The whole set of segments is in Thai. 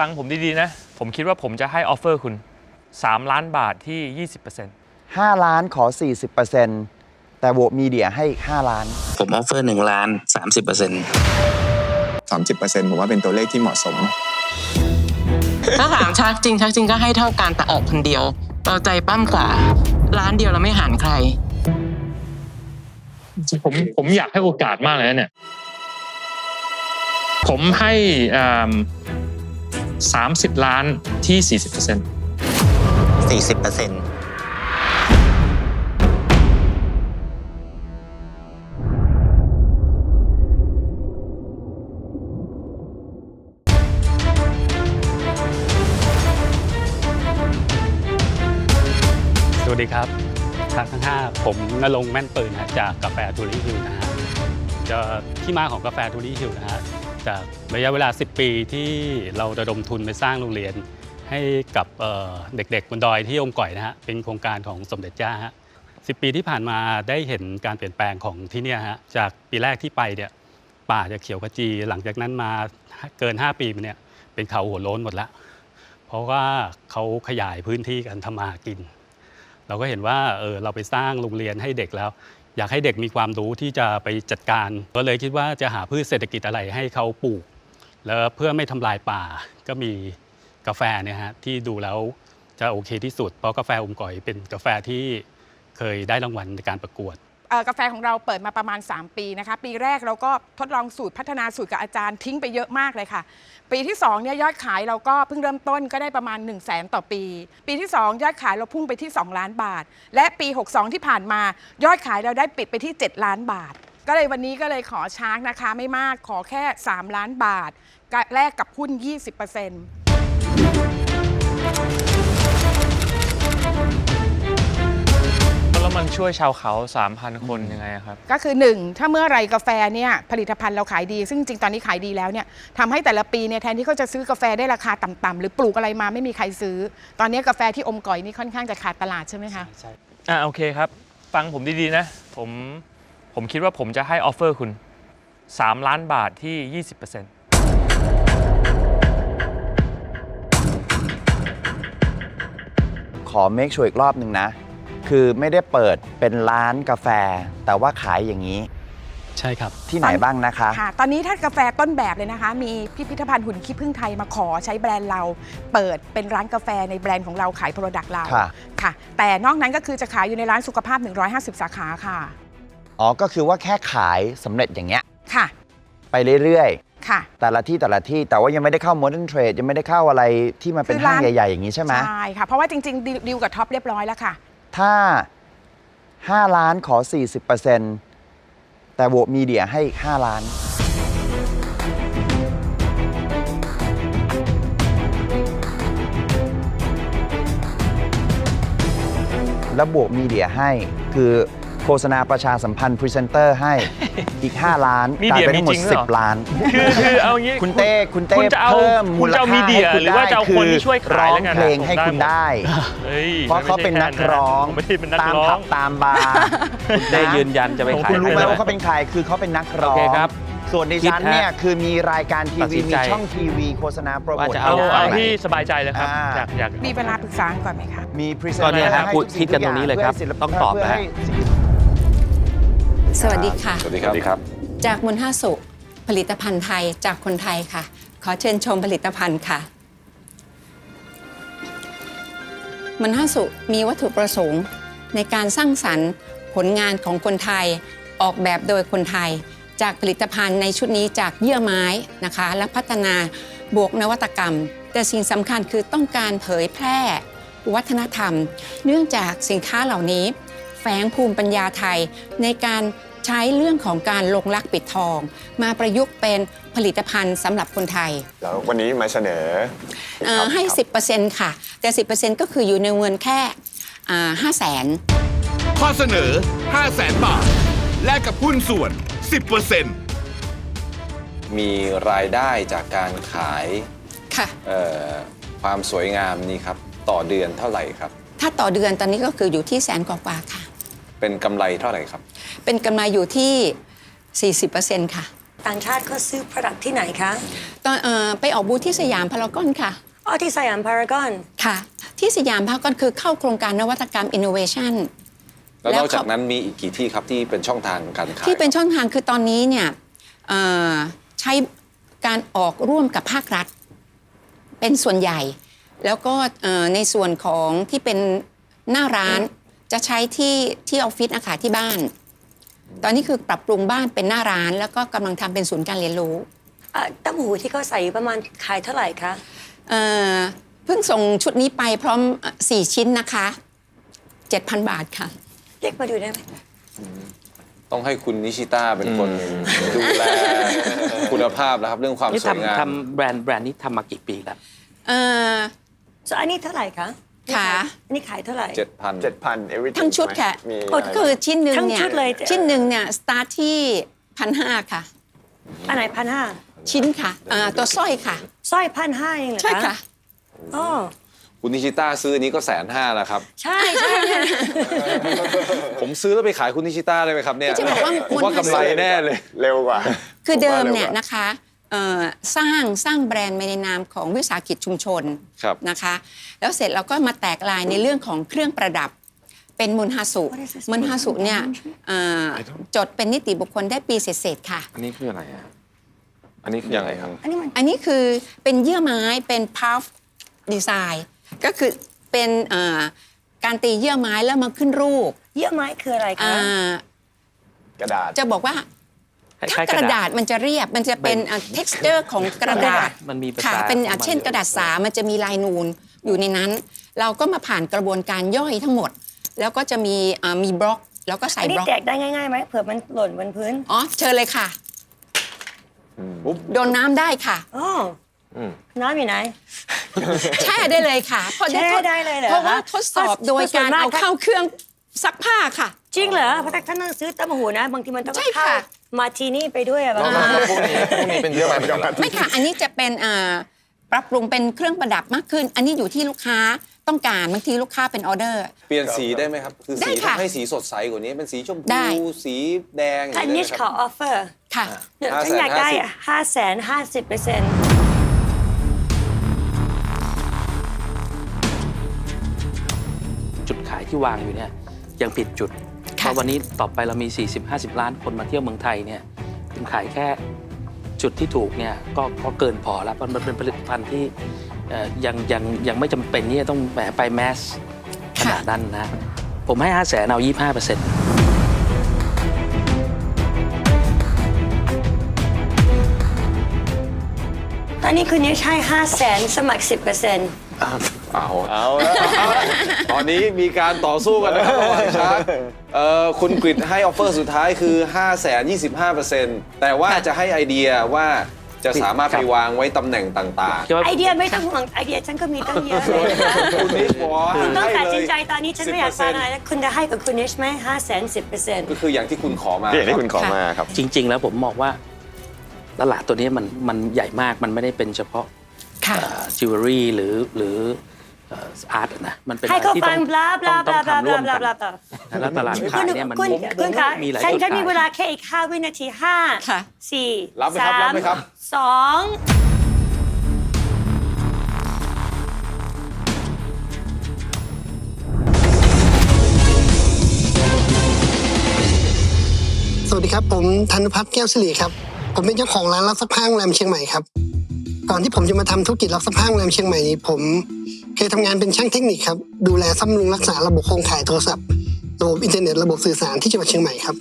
ฟังผมดีๆนะ ผมคิดว่าผมจะให้ออฟเฟอร์คุณ 3 ล้านบาทที่ 20% 5 ล้านขอ 40%แต่โหวตมีเดียให้อีก5ล้าน ผมออฟเฟอร์หนึ่งล้านสามสิบเปอร์เซ็นต์30%ผมว่าเป็นตัวเลขที่เหมาะสม ถ้าถามชักจริงชักจริงก็ให้เท่ากันแต่ออกคนเดียว เราใจปั้มกว่า ร้านเดียวเราไม่หารใคร ผมผมอยากให้โอกาสมากเลยนะเนี่ย ผมให้ สามสิบล้านที่ 40%สี่สิบเปอร์เซ็นต์สวัสดีครับทางทั้ง 5 ผมนรงค์แม่นปืนนะฮะจากกาแฟทูริฮิลนะฮะจะที่มาของกาแฟทูริฮิลนะฮะ จากระยะเวลา 10 ปีที่เราระดมทุนไปสร้างโรงเรียน ให้กับเด็กๆบนดอยที่อมก่อยนะฮะเป็นโครงการของสมเด็จย่าฮะสิปีที่ผ่านมาได้เห็นการเปลี่ยนแปลงของที่นี่ฮะจากปีแรกที่ไปเนี่ยป่าจะเขียวขจีหลังจากนั้นมาเกิน 5 ปีมาเนี่ยเป็นเขาหัวโล้นหมดละเพราะว่าเขาขยายพื้นที่กันทำมาหากิน เราก็เห็นว่าเออเราไปสร้างโรงเรียนให้เด็กแล้ว อยากให้เด็กมีความรู้ที่จะไปจัดการ ก็เลยคิดว่าจะหาพืชเศรษฐกิจอะไรให้เขาปลูก แล้วเพื่อไม่ทำลายป่าก็มีกาแฟเนี่ยฮะที่ดูแล้วจะโอเคที่สุด เพราะกาแฟอมก่อยเป็นกาแฟที่เคยได้รางวัลในการประกวด กาแฟของเราเปิดมาประมาณ 3 ปีนะคะ ปีแรกเราก็ทดลองสูตรพัฒนาสูตรกับอาจารย์ทิ้งไปเยอะมากเลยค่ะ ปีที่2เนี่ยยอดขายเราก็เพิ่งเริ่มต้นก็ได้ประมาณ 1 0 0 0 0แสนต่อปี ปีที่ 2 ยอดขายเราพุ่งไปที่ 2 ล้านบาท และปี 62 ที่ผ่านมายอดขายเราได้ปิดไปที่ 7 ล้านบาท ก็เลยวันนี้ก็เลยขอช้างนะคะ ไม่มากขอแค่ 3 ล้านบาทแลกกับหุ้น 20% แล้วมันช่วยชาวเขา 3,000 คนยังไงอะครับ ก็คือ 1 ถ้าเมื่อไหรกาแฟเนี่ยผลิตภัณฑ์เราขายดี ซึ่งจริงๆตอนนี้ขายดีแล้วเนี่ยทำให้แต่ละปีเนี่ยแทนที่เขาจะซื้อกาแฟได้ราคาต่ำๆหรือปลูกอะไรมาไม่มีใครซื้อ ตอนนี้กาแฟที่อมก่อยนี่ค่อนข้างจะขาดตลาดใช่ไหมคะอ่าโอเคครับ ฟังผมดีๆนะ ผมผมคิดว่าผมจะให้ออฟเฟอร์คุณ 3 ล้านบาทที่ 20%ขอเมคชัวร์อีกรอบหนึ่งนะ คือไม่ได้เปิดเป็นร้านกาแฟ แต่ว่าขายอย่างนี้ใช่ครับ ที่ไหนบ้างนะคะ ค่ะ ตอนนี้ถ้ากาแฟต้นแบบเลยนะคะ มีพิพิธภัณฑ์หุ่นขี้ผึ้งไทยมาขอใช้แบรนด์เรา เปิดเป็นร้านกาแฟในแบรนด์ของเราขายโปรดักต์เราค่ะ ค่ะ แต่นอกนั้นก็คือจะขายอยู่ในร้านสุขภาพ 150 สาขาค่ะ อ๋อก็คือว่าแค่ขายสำเร็จอย่างเงี้ย ค่ะ ไปเรื่อยค่ะ ๆ แต่ละที่แต่ละที่แต่ว่ายังไม่ได้เข้า Modern Trade ยังไม่ได้เข้าอะไรที่มันเป็นคือห้างร้านใหญ่ ๆ อย่างนี้ใช่ไหมใช่ค่ะเพราะว่าจริงๆดีลดีลกับท็อปเรียบร้อยแล้วค่ะ ถ้า 5 ล้านขอ 40%แต่โหวตมีเดียให้อีก 5 ล้าน แล้วบวกมีเดียให้คือ ฆษณาประชาสัมพันธ์พรีเซนเตอร์ให้อีก 5 ล้านมีกลายเดียเป็นทั้งหมมีดจริงด้วยเหรอ10 ล้าน คือคือเอางี้คุณเต้คุณเต้คุณจะเอาเพิ่มคุมูณลจะเอาค่ามีเดียให้คุณหรือว่าได้จะเอาคนที่ช่วยขายร้องแล้วกันเพลงให้คุณได้เฮ้ยเพราะเขาเป็นนักร้องผมไม่ได้เป็นนักตามร้อผัง บตามบาร์ได้ยืนยันจะไปของขายคุณรู้คุณรู้ไหมใช่ไหมว่าเขาเป็นใครคือเขาเป็นนักร้องโอเคครับส่วนดิฉันคิดฮะเนี่ยคือมีรายการทีตัดวีสินมีใจช่องทีวีโฆษณาโปรโมว่าทจะเอาเอาเอาได้ที่สบายใจเลยครับอ่าอยากอยาก มีเวลาปรึกษาก่อนไหมคะ มีพรีเซนก็เตอเนี่ยร์ฮะให้พูดทุกสิ่คิดกันตรงนี้เลยครับพื่ให้ศิปต้องตอบเพื่นะให้สิ่ง สวัสดีค่ะ สวัสดีครับ จากมนห้าสุผลิตภัณฑ์ไทยจากคนไทยค่ะ ขอเชิญชมผลิตภัณฑ์ค่ะ มนห้าสุมีวัตถุประสงค์ ในการสร้างสรรค์ผลงานของคนไทยออกแบบโดยคนไทย จากผลิตภัณฑ์ในชุดนี้จากเยื่อไม้นะคะ และพัฒนาบวกนวัตกรรม แต่สิ่งสำคัญคือต้องการเผยแพร่ วัฒนธรรม เนื่องจากสินค้าเหล่านี้แฝงภูมิปัญญาไทยในการ ใช้เรื่องของการลงรักปิดทอง มาประยุกต์เป็นผลิตภัณฑ์สำหรับคนไทยแล้ววันนี้มาเสนอเอ่อให้10%ค่ะ แต่ 10%ก็คืออยู่ในเงินแค่ห้าแสน ข้อเสนอ 5 0 0แสนบาท แลกกับหุ้นส่วน 10%มีรายได้จากการขายค่ะ เอ่อความสวยงามนี่ครับ ต่อเดือนเท่าไหร่ครับ ถ้าต่อเดือนตอนนี้ก็คืออยู่ที่แสนกว่าๆค่ะ เป็นกำไรเท่าไหร่ครับ เป็นกำไรอยู่ที่ 40%ค่ะ ต่างชาติเขาซื้อ product ที่ไหนคะตอนเอ่อไปออกบูธที่สยามพารากอนค่ะ อ๋อที่สยามพารากอน ค่ะ ที่สยามพารากอนคือเข้าโครงการนวัตกรรม innovation แล้วนอกแล้วจากเขานั้นมีอีกกี่ที่ครับที่เป็นช่องทางการขายที่เป็นช่องทางคือตอนนี้เนี่ยเอ่อใช้การออกร่วมกับภาครัฐ เป็นส่วนใหญ่ แล้วก็เอ่อในส่วนของที่เป็นหน้าร้าน จะใช้ที่ที่ออฟฟิศนะคะที่บ้าน ตอนนี้คือปรับปรุงบ้านเป็นหน้าร้าน แล้วก็กำลังทำเป็นศูนย์การเรียนรู้อะเต้าหู้ที่เขาใส่อยู่ประมาณขายเท่าไหร่คะ เอ่อเพิ่งส่งชุดนี้ไปพร้อมเอ่อ4ชิ้นนะคะ 7,000 บาทค่ะ เรียกมาดูได้ไหมต้องให้คุณนิชิต้าเป็นคนดูแลคุณภาพนะครับ เรื่องความนี่สวยงามทำทำแบรนด์แบรนด์นี้ทำมากี่ปีแล้ว เอ่อ ส่วนอันนี้เท่าไหร่คะ ค่ะ อันนี้ขายเท่าไหร่ เจ็ดพันเจ็ดพัน everything ทั้งชุดค่ะมีก็คือชิ้นหนึ่งทั้งเนี่ยชุดเลยชิ้นหนึ่งเนี่ยสตาร์ทที่พันห้าค่ะ อันไหนพันห้าชิ้นค่ะอ่าตัวสร้อยค่ะ สร้อยพันห้าเองเหรอคะใช่ค่ะ อ๋อคุณนิชิต้าซื้ออนนี้ก็แสนห้าแล้วครับ ใช่ใช่ใช่ผมซื้อแล้วไปขายคุณนิชิต้าได้ไหมครับเนี่ยที่จะบอกว่าผมว่ากำไรแน่เลย เร็วกว่า คือเดิมผว่าร็วเนี่ยกว่านะคะ เอ่อสร้างสร้างแบรนด์ในนามของวิสาหกิจชุมชนครับ นะคะ แล้วเสร็จเราก็มาแตกลายในเรื่องของเครื่องประดับ เป็นมุนฮาสุมุนฮาสุเนี่ยเอ่อจดเป็นนิติบุคคลได้ปีเศษๆค่ะ อันนี้คืออะไรอะ อันนี้คืออย่างอะไรครับ อันนี้มัน อันนี้คือเป็นเยื่อไม้เป็น puff design ก็คือเป็นเอ่อการตีเยื่อไม้แล้วมาขึ้นรูปเยื่อไม้คืออะไรคะ อ่ากระดาษ จะบอกว่า คล้าถ้ายๆกระดาษมันจะเรียบมันจะเป็นอะ texture ของกระดาษมันมีภาษาค่ะเป็นอะของมันเช่นกระดาษสามันจะมีลายนูนอยู่ในนั้น เราก็มาผ่านกระบวนการย่อยทั้งหมด แล้วก็จะมีอะมีบล็อก แล้วก็ใส่อันนี้บล็อกแตกได้ง่ายๆไหมเผื่อมันหล่นบนพื้นอ๋อเชิญเลยค่ะโดนน้ำได้ค่ะ อ๋ออน้ำอยู่ไหน แช่ได้เลยค่ะเพราะแช่ทดได้เลยเหรอเพราะว่าทดสอบเพราะโดยส่วกานรมากเอาเข้าเครื่อง ซักผ้าค่ะ จริงเหรอเพราะถ้าท่านซื้อเต้าหู้นะ บางทีมันต้องใช่เข้าค่ะมาทีนี่ไปด้วยอะบางอ่าที พวกนี้พวกนี้เป็นเยอะมากไม่ค่ะ อันนี้จะเป็นอ่าปรับปรุงเป็นเครื่องประดับมากขึ้น อันนี้อยู่ที่ลูกค้าต้องการบางทีลูกค้าเป็นออเดอร์ เปลี่ยนสีได้ไหมครับ คือได้สีค่ะทำให้สีสดใสกว่านี้เป็นสีชมได้ พูสีแดงอย่างอันนี้นี้ได้ไหมขคอรับ ออฟเฟอร์ค่ะ เนี่ย550,000ฉันอยากได้ห้าแสนห้าสิบเปอร์เซ็นต์จุดขายที่วางอยู่เนี่ย ยังผิดจุดเพค่ะราะวันนี้ต่อไปเรามี 40-50 ล้านคนมาเที่ยวเมืองไทยเนี่ยคุณขายแค่จุดที่ถูกเนี่ยก็ก็เกินพอแล้วเพราะมันเป็นผลิตภัณฑ์ที่เอ่อยังยังยังไม่จำเป็นที่จะต้องแหมไปแมสขนาดนั้นนะ ผมให้ 5 0 0แสนเอา 25เปอร์เซ็นต์ตอนนี้คุณนี่ใช้ห้าแสนสมัครสิบเปอร์เซ็นต์ เอาเอาแล้วเอาแล้วตอนนี้มีการต่อสู้กันนะครับระหว่างชาร์กเอ่อคุณกริดให้ออฟเฟอร์สุดท้ายคือ 5 2 5แต่ว่าจะให้ไอเดียว่าจะสามารถไปวางไว้ตำแหน่งต่างคิดว่าไอเดียไม่ต้องห่วงไอเดียฉันก็มีตั้งเยอะเลยๆคุณนิชบอกว่าคุณต้องให้ตัดเลสินยใจตอนนี้ฉันไม่อยากฟังอะไรแล้วคุณจะให้กับคุณนิชไหมห้าแสนสิบเปอร์เซ็นต์ก็คืออย่างที่คุณขอมาที่ที่คุณขอมาครับ จริง ๆ แล้วผมมองว่าตลาดตัวนี้มันมันใหญ่มากมันไม่ได้เป็นเฉพาะค่ะจิวเวลรี่หรือหรือ อาร์ตนะมันเป็นให้อะไรเขาที่ฟัต้องงบลาบลาต้องบลาต้องบลาทำร่วมบลากันบลาบลาแล้วตลาดคุขายณเนี่ยมันคุณมีคุณคะมีหลายฉันจุดฉันมีขายเวลาแค่อีกห้าวินาทีห้าค่ะสี่รับไหมครับสารับไหมครับสองสวัสดีครับ ผมธนพัฒน์แก้วสิริครับ ผมเป็นเจ้าของร้านรับซักผ้าโรงแรมเชียงใหม่ครับ ก่อนที่ผมจะมาทำธุรกิจรับซักผ้าโรงแรมเชียงใหม่นี้ผม เคยทำงานเป็นช่างเทคนิคครับ ดูแลซ่อมรุงรักษาระบบโครงข่ายโทรศัพท์ ระบบอินเทอร์เน็ต ระบบสื่อสารที่จังหวัดเชียงใหม่ครับ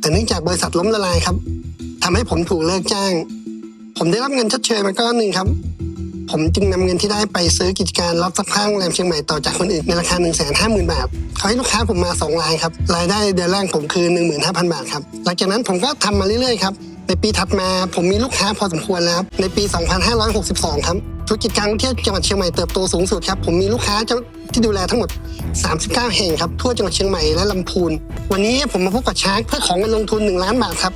แต่เนื่องจากบริษัทล้มละลายครับทำให้ผมถูกเลิกจ้าง ผมได้รับเงินชดเชยมาก้อนหนึ่งครับ ผมจึงนำเงินที่ได้ไปซื้อกิจการรับซักผ้าโรงแรมเชียงใหม่ต่อจากคนอื่นในราคา1 5 0 0 0 0บาทเขาให้ลูกค้าผมมา2รายครับ รายได้เดือนแรกผมคือ 15,000 บาทครับ หลังจากนั้นผมก็ทำมาเรื่อยๆครับ ในปีถัดมาผมมีลูกค้าพอสมควรแล้วครับ ในปี 2562 ครับ ธุรกิจการท่องเที่ยวจังหวัดเชียงใหม่เติบโตสูงสุดครับ ผมมีลูกค้าที่ดูแลทั้งหมด 39 แห่งครับ ทั่วจังหวัดเชียงใหม่และลำพูน วันนี้ผมมาพบกับชาร์กเพื่อของเงินลงทุน 1 ล้านบาทครับ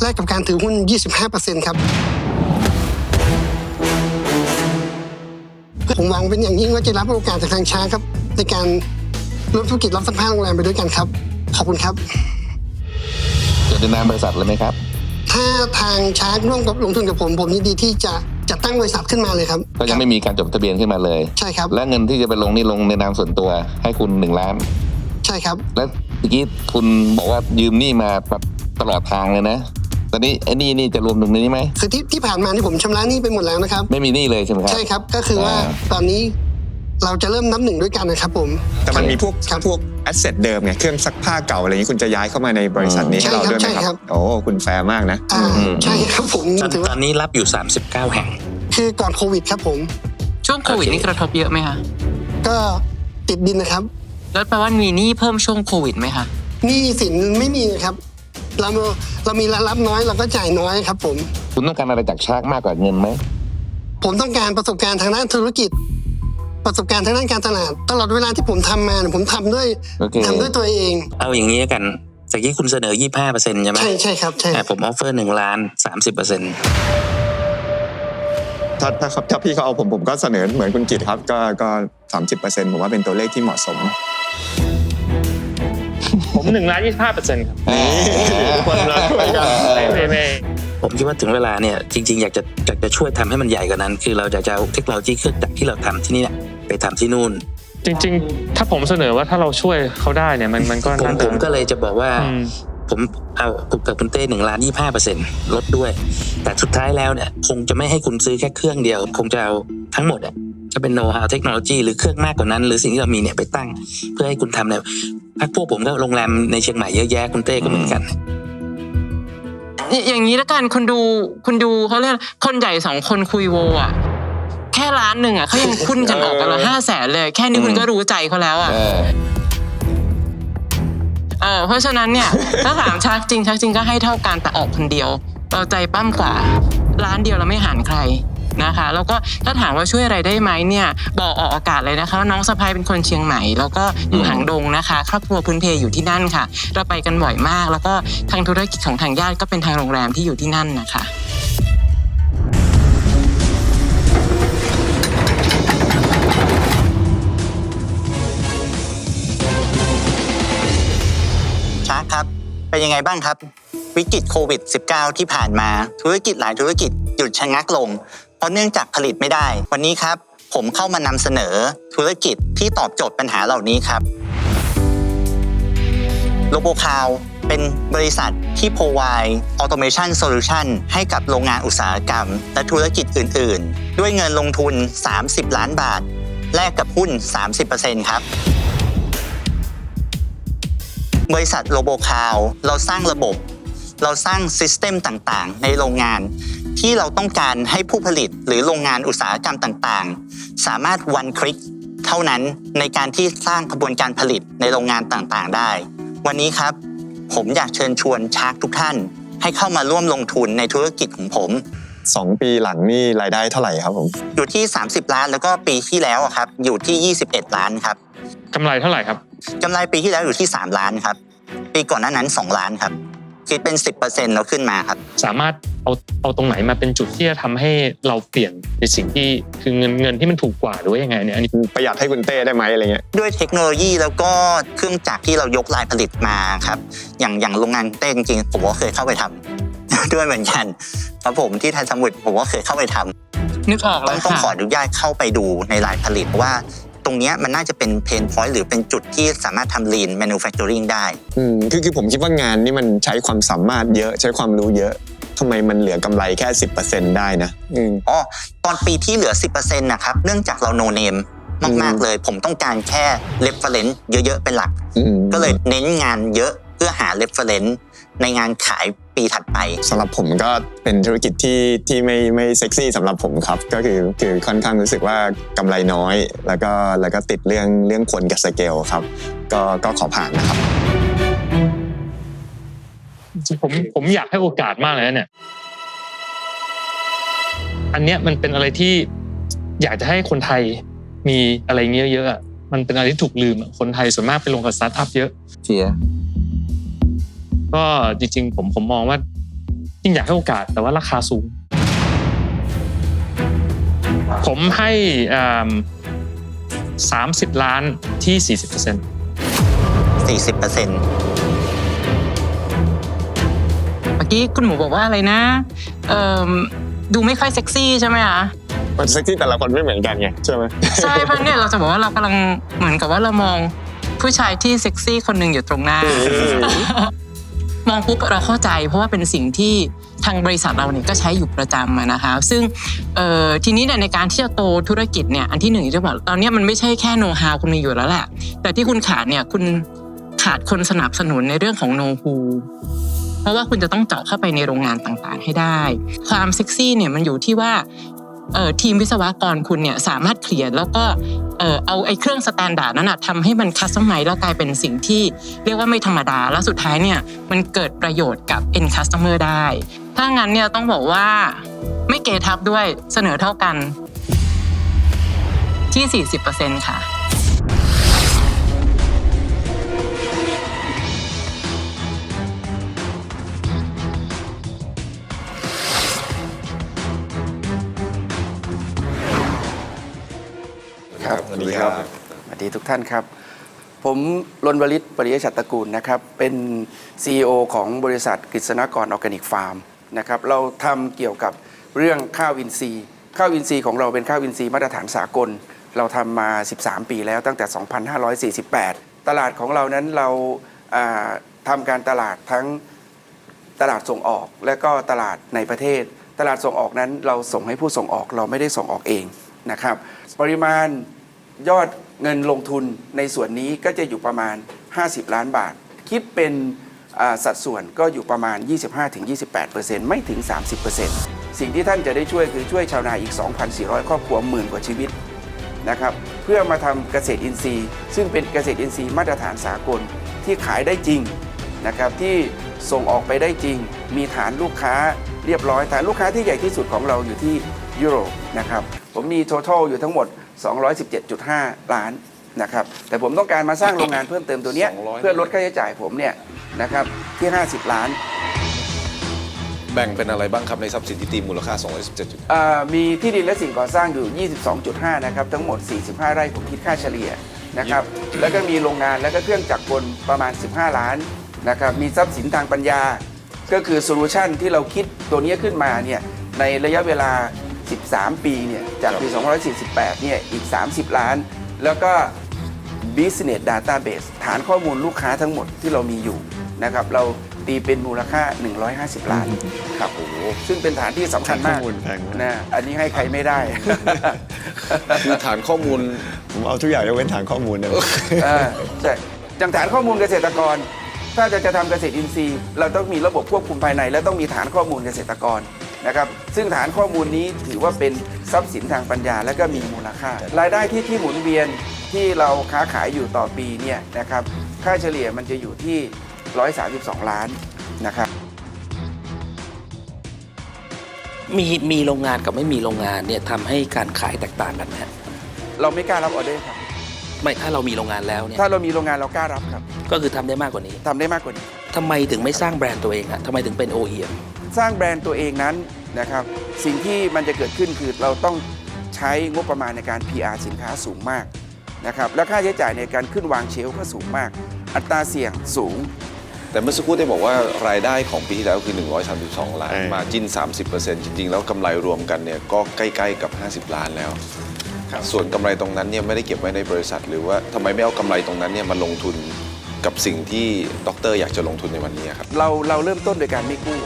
แลกกับการถือหุ้น 25%ครับผมหวังเป็นอย่างยิ่งว่าจะรับโอกาสจากทางช้างครับ ในการร่วมธุรกิจรับสัมภาษณ์โรงแรมไปด้วยกันครับ ขอบคุณครับจดในนามบริษัทเลยไหมครับ ถ้าทางชาร์กร่วมกับลงทุนกับผม ผมยินดีที่จะจัดตั้งบริษัทขึ้นมาเลยครับก็ยังไม่มีการจดทะเบียนขึ้นมาเลย ใช่ครับและเงินที่จะไปลงนี่ลงในนามส่วนตัวให้คุณหนึ่งล้าน ใช่ครับ แล้วเมื่อกี้คุณบอกว่ายืมหนี้มาแบบตลอดทางเลยนะ ตอนนี้ไอ้หนี้นี่จะรวมตรงนี้ไหมคือที่ที่ผ่านมานี่ผมชำระหนี้ไปหมดแล้วนะครับ ไม่มีหนี้เลยใช่ไหมครับ ใช่ครับ ก็คือว่าอ่าตอนนี้ เราจะเริ่มนับหนึ่งด้วยกันนะครับผม แต่มันมีพวกพวกแอสเซทเดิมไงเครื่องซักผ้าเก่าอะไรอย่างนี้คุณจะย้ายเข้ามาในบริษัทนี้ให้เราด้วยไหมใช่คครัรับ บ โอ้คุณแฟร์มากนะ อ่าใช่ครับผมตอนถือตว่าอนนี้รับอยู่ 39 แห่ง คือก่อนโควิดครับผม ช่วงโควิดนี่กระทบเยอะไหมคะก็ติดดินนะครับแล้วแปลว่ามีหนี้เพิ่มช่วงโควิดไหมคะหนี้สินไม่มีนะครับ เราเรามีรายรับน้อยเราก็จ่ายน้อยครับผม คุณต้องการอะไรจากชาร์กมากกว่าเงินไหมผมต้องการประสบการณ์ทางด้านธุรกิจ ประสบการณ์ทางด้านการตลาด ตลอดเวลาที่ผมทำมาเนี่ยผมทำด้วยโอเค ทำด้วยตัวเอง เอาอย่างนี้แล้วกันจากที่คุณเสนอ 25%ใช่ไหมใช่ใช่ครับใช่อะผมออฟเฟอร์1ล้าน 30%ถ้าถ้าถ้าพี่เขาเอาผมผมก็เสนอเหมือนคุณกิตครับ ก็ก็สามสิบเปอร์เซ็นต์ผมว่าเป็นตัวเลขที่เหมาะสม ผมหนึ่งล้านยี่สิบห้าเปอร์เซ็นต์ครับคนละช่วยกันไม่ไม่ไม่ผมคิดว่าถึงเวลาเนี่ยจริงๆ อยากจะอยากจะช่วยทำให้มันใหญ่กว่านั้น คือเราอยากจะเอาเทคโนโลยีเครื่องจักรที่เราทำที่นี่เนี่ย ไปทำที่นู่น จริง ๆ ถ้าผมเสนอว่าถ้าเราช่วยเขาได้เนี่ยมันมันก็ผมน่าผจะมก็เลยจะบอกว่าอืมผมเอาคุณกับคุณเต้หนึ่งล้านยี่ห้าเปอร์เซ็นต์ลดด้วย แต่สุดท้ายแล้วเนี่ยคงจะไม่ให้คุณซื้อแค่เครื่องเดียว คงจะเอาทั้งหมดอะจะเป็นโน้ตฮาวเทคโนโลยีหรือเครื่องมากกว่านั้น หรือสิ่งที่เรามีเนี่ยไปตั้ง เพื่อให้คุณทำเนี่ยพักพวกผมก็โรงแรมในเชียงใหม่เยอะแยะคุณเต้ก็เหมือนกัน อย่อย่างนี้แล้วกันคุณดูคุณดูเขาเรียกคนใหญ่สองคนคุยโวอะ แค่ล้านหนึ่งอะเขายังคุ้นกันออกกันละห้าแสนเลย แค่นี้คุณก็รู้ใจเขาแล้วอะเออ เออเพราะฉะนั้นเนี่ยถ้าถามชักจริงชักจริงก็ให้เท่ากันแต่ออกคนเดียว เราใจปั้มกว่า ร้านเดียวเราไม่หันใครนะคะ แล้วก็ถ้าถามว่าช่วยอะไรได้ไหมเนี่ยบอกออกอากาศเลยนะคะว่าน้องสะพายเป็นคนเชียงใหม่แล้วก็อยู่หางดงนะคะครอบครัวพื้นเพอยู่ที่นั่นค่ะ เราไปกันบ่อยมาก แล้วก็ทางธุรกิจของทางญาติก็เป็นทางโรงแรมที่อยู่ที่นั่นนะคะ เป็นยังไงบ้างครับ วิกฤตโควิด -19 ที่ผ่านมา ธุรกิจหลายธุรกิจหยุดชะงักลง เพราะเนื่องจากผลิตไม่ได้ วันนี้ครับ ผมเข้ามานำเสนอธุรกิจที่ตอบโจทย์ปัญหาเหล่านี้ครับโลโบคาวเป็นบริษัทที่ provide automation solution ให้กับโรงงานอุตสาหกรรม และธุรกิจอื่น ๆ ด้วยเงินลงทุน 30 ล้านบาท แลกกับหุ้น 30%ครับ บริษัทโลโบคาวเราสร้างระบบ เราสร้างซิสเต็มต่างๆ ในโรงงาน ที่เราต้องการให้ผู้ผลิตหรือโรงงานอุตสาหกรรมต่างๆ สามารถวันคลิกเท่านั้นในการที่สร้างกระบวนการผลิตในโรงงานต่างๆ ได้ วันนี้ครับ ผมอยากเชิญชวนชาร์กทุกท่าน ให้เข้ามาร่วมลงทุนในธุรกิจของผมสองปีหลังนี่รายได้เท่าไหร่ครับผม อยู่ที่ 30 ล้านแล้วก็ปีที่แล้วอะครับ อยู่ที่ 21 ล้านครับกำไรเท่าไหร่ครับ กำไรปีที่แล้วอยู่ที่ 3 ล้านครับ ปีก่อนหน้านั้น 2 ล้านครับ คิดเป็น 10%แล้วขึ้นมาครับ สามารถเอาเอาตรงไหนมาเป็นจุดที่จะทำให้เราเปลี่ยนในสิ่งที่คือเงินเงินที่มันถูกกว่าหรือว่ายังไงเนี่ยอันนี้ประหยัดให้คุณเต้ได้ไหมอะไรเงี้ยด้วยเทคโนโลยีแล้วก็เครื่องจักรที่เรายกลายผลิตมาครับอย่างอย่างโรงงานเต้จริงๆผมก็เคยเข้าไปทำ ด้วยเหมือนกันครับผมที่ไทยสมุทรผมก็เคยเข้าไปทำ นึกออกต้แล้องวต้องค่ะขออนุญาตเข้าไปดูในลายผลิตว่า ตรงเนี้ยมันน่าจะเป็นเพนพอยต์หรือเป็นจุดที่สามารถทำ lean manufacturing ได้ อืมคือคือผมคิดว่างานนี่มันใช้ความสามารถเยอะใช้ความรู้เยอะทำไมมันเหลือกำไรแค่ 10%ได้นะอืม อ๋อตอนปีที่เหลือ 10%นะครับ เนื่องจากเราโนเนมมากๆเลย ผมต้องการแค่ reference เยอะ ๆ เป็นหลัก อืมก็เลยเน้นงานเยอะเพื่อหา reference ในงานขายปีถัดไปสำหรับผมก็เป็นธุรกิจที่ที่ไม่ไม่เซ็กซี่สำหรับผมครับ ก็คือคือค่อนข้างรู้สึกว่ากำไรน้อย แล้วก็แล้วก็ติดเรื่องเรื่องคนกับสเกลครับ ก็ก็ขอผ่านนะครับจริงๆผมผมอยากให้โอกาสมากเลยนะเนี่ยอันเนี้ยมันเป็นอะไรที่อยากจะให้คนไทยมีอะไรเงี้ยเยอะๆอะมันเป็นอะไรที่ถูกลืมอะคนไทยส่วนมากไปลงกับสตาร์ทอัพเยอะเชียร์ ก็จริงๆ ผมผมมองว่าจริงอยากให้โอกาสแต่ว่าราคาสูง ผมให้สามสิบล้านที่สี่สิบเปอร์เซ็นต์40%โอเคอกี้คุณหมูบอกว่าอะไรนะเอ่อดูไม่ค่อยเซ็กซี่ใช่ไหมคะมันเซ็กซี่แต่ละคนไม่เหมือนกันไงใช่ไหมใช่เพราะเนี่ยเราจะบอกว่าเรากำลังเหมือนกับว่าเรามองผู้ชายที่เซ็กซี่คนหนึ่งอยู่ตรงหน้า มองปุ๊บเราเข้าใจ เพราะว่าเป็นสิ่งที่ทางบริษัทเราเนี่ยก็ใช้อยู่ประจำนะคะ ซึ่งทีนี้ในการที่จะโตธุรกิจเนี่ยอันที่หนึ่งที่จะบอกตอนเนี้ยมันไม่ใช่แค่โน้ตฮาวคุณมีอยู่แล้วแหละ แต่ที่คุณขาดเนี่ยคุณขาดคนสนับสนุนในเรื่องของโน้ตฮูเพราะว่าคุณจะต้องเจาะเข้าไปในโรงงานต่างๆ ให้ได้ ความเซ็กซี่เนี่ยมันอยู่ที่ว่า ทีมวิศวกรคุณเนี่ยสามารถเคลียร์แล้วก็เอาไอ้เครื่องสแตนดาร์ดนั้นนะทำให้มันคัสตอมไมแล้วกลายเป็นสิ่งที่เรียกว่าไม่ธรรมดา แล้วสุดท้ายเนี่ยมันเกิดประโยชน์กับ end customer ได้ ถ้างั้นเนี่ยต้องบอกว่าไม่เกทับด้วยเสนอเท่ากันที่ 40%ค่ะ วัสดีครับ สวัสดีทุกท่านครับ ผมรณวลิตปริยชัตตระกูลนะครับ เป็น CEO ของบริษัทกฤษณกรออร์แกนิกฟาร์มนะครับ เราทำเกี่ยวกับเรื่องข้าวอินทรีย์ ข้าวอินทรีย์ของเราเป็นข้าวอินทรีย์มาตรฐานสากล เราทำมา 13 ปีแล้วตั้งแต่ 2548 ตลาดของเรานั้นเราอ่าทำการตลาดทั้งตลาดส่งออกและก็ตลาดในประเทศ ตลาดส่งออกนั้นเราส่งให้ผู้ส่งออกเราไม่ได้ส่งออกเองนะครับ ปริมาณ ยอดเงินลงทุนในส่วนนี้ก็จะอยู่ประมาณ 50 ล้านบาท คิดเป็นสัดส่วนก็อยู่ประมาณ 25-28%ไม่ถึง 30%สิ่งที่ท่านจะได้ช่วยคือช่วยชาวนาอีก 2,400 ครอบครัวหมื่นกว่าชีวิตนะครับเพื่อมาทำเกษตรอินทรีย์ ซึ่งเป็นเกษตรอินทรีย์มาตรฐานสากลที่ขายได้จริงนะครับที่ส่งออกไปได้จริง มีฐานลูกค้าเรียบร้อยฐานลูกค้าที่ใหญ่ที่สุดของเราอยู่ที่ยุโรปนะครับผมมีทั้งหมด 217.5 ล้านนะครับแต่ผมต้องการมาสร้างโรงงานเพิ่มเติมตัวเนี้ยเพื่อลดค่าใช้จ่ายผมเนี่ยนะครับที่ 50 ล้านแบ่งเป็นอะไรบ้างครับ ในทรัพย์สินที่ตีมูลค่า 217อ่ามีที่ดินและสิ่งก่อสร้างอยู่ 22.5 นะครับ ทั้งหมด 45 ไร่ผมคิดค่าเฉลี่ยนะครับแล้วก็มีโรงงานแล้วก็เครื่องจักรกลประมาณ 15 ล้านนะครับมีทรัพย์สินทางปัญญา ก็คือโซลูชันที่เราคิดตัวนี้ขึ้นมาเนี่ยในระยะเวลา 13 ปีเนี่ยจากปี 2548 เนี่ยอีก 30 ล้าน แล้วก็ Business Database ฐานข้อมูลลูกค้าทั้งหมดที่เรามีอยู่นะครับเราตีเป็นมูลค่า 150 ล้านครับโอ้โหซึ่งเป็นฐานที่สำคัญมากข้อมูลแพงมาก นะอันนี้ให้ใครไม่ได้ คือฐานข้อมูล ผมเอาทุกอย่างยกเว้นฐานข้อมูลนะเออใช่อย่างฐานข้อมูลเกษตรกร ถ้าจะจะทำเกษตรอินทรีย์ เราต้องมีระบบควบคุมภายใน และต้องมีฐานข้อมูลเกษตรกร นะครับซึ่งฐานข้อมูลนี้ถือว่าเป็นทรัพย์สินทางปัญญาและก็มีมูลค่า รายได้ที่ที่หมุนเวียนที่เราค้าขายอยู่ต่อปีเนี่ยนะครับค่าเฉลี่ยมันจะอยู่ที่ 132 ล้านนะครับมีมีโรงงานกับไม่มีโรงงานเนี่ยทำให้การขายแตกต่างกันไหมฮะเราไม่กล้ารับออเดอร์ครับไม่ถ้าเรามีโรงงานแล้วเนี่ยถ้าเรามีโรงงานเรากล้ารับครับ ก็คือทำได้มากกว่านี้ทำได้มากกว่านี้ทำไมถึงไม่สร้างแบรนด์ตัวเองอะทำไมถึงเป็น OEM สร้างแบรนด์ตัวเองนั้นนะครับสิ่งที่มันจะเกิดขึ้นคือเราต้องใช้งบประมาณในการ PR สินค้าสูงมากนะครับและค่าใช้จ่ายในการขึ้นวางเชลฟ์ก็สูงมาก อัตราเสี่ยงสูง แต่เมื่อสักครู่ได้บอกว่ารายได้ของปีที่แล้วคือ 132 ล้านเออมาจิ้น 30%จริง ๆ แล้วกำไรรวมกันเนี่ยก็ใกล้ๆกับ 50 ล้านแล้ว ส่วนกำไรตรงนั้นเนี่ยไม่ได้เก็บไว้ในบริษัท หรือว่าทำไมไม่เอากำไรตรงนั้นเนี่ยมาลงทุนกับสิ่งที่ดรอยากจะลงทุนในวันนี้ครับเราเราเริ่มต้นโดยการไม่กู้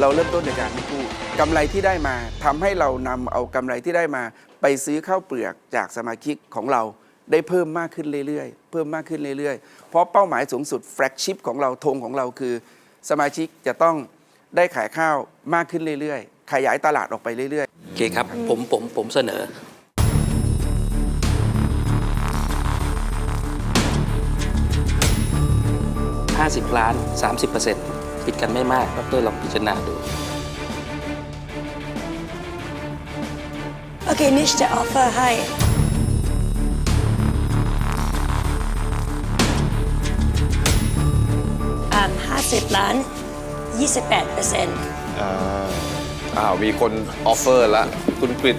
เราเริ่มต้นโดยการไม่กู้กำไรที่ได้มาทำให้เรานำเอากำไรที่ได้มา ไปซื้อข้าวเปลือกจากสมาชิกของเราได้เพิ่มมากขึ้นเรื่อยๆ เพิ่มมากขึ้นเรื่อยๆ เพราะเป้าหมายสูงสุดแฟลกชิพของเราธงของเราคือ สมาชิกจะต้องได้ขายข้าวมากขึ้นเรื่อยๆ ขยายตลาดออกไปเรื่อยๆโอเคครับผมผมผมเสนอ50ล้าน30%ปิ ดกันไม่มากดรลองพิจารณาดูโอเคนิชจะออฟเฟอร์ให้อ่า50 ล้าน 28เปอร์เซ็นต์อ่าอ้าวมีคนออฟเฟอร์ละคุณกริด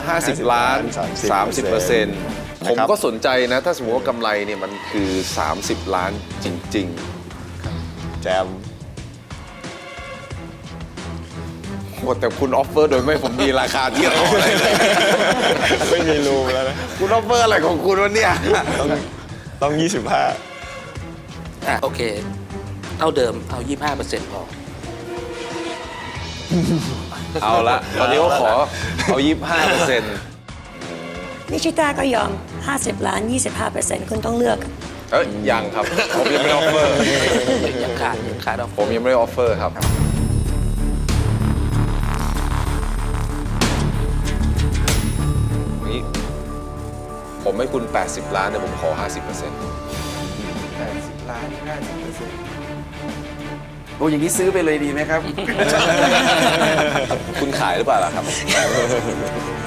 50 ล้าน 30เปอร์เซ็นต์ผมก็สนใจนะ ถ้าสมมติว่ากำไรเนี่ยมันคือ 30 ล้านจริง แจม หมดแต่คุณออฟเฟอร์โดยไม่ผมมีราคาที่ต่อเลยไม่มีรูมแล้วนะคุณออฟเฟอร์อะไรของคุณวะเนี่ยต้องต้อง 25 อะโอเคเท่าเดิมเอา 25เปอร์เซ็นต์พอ เอาละตอนนี้เขาขอเอา25เปอร์เซ็นต์นิชิตาก็ยอม 50 ล้าน 25เปอร์เซ็นต์คุณต้องเลือก เอ้ยยังครับ ผมยังไม่ได้ออฟเฟอร์ ยังขาดยังขาดเอาผมยังไม่ได้ออฟเฟอร์ครับ ผมให้คุณ 80 ล้านแต่ผมขอ 50เปอร์เซ็นต์80 ล้าน 50เปอร์เซ็นต์โอ้อย่างนี้ซื้อไปเลยดีไหมครับ คุณขายหรือเปล่าล่ะครับเ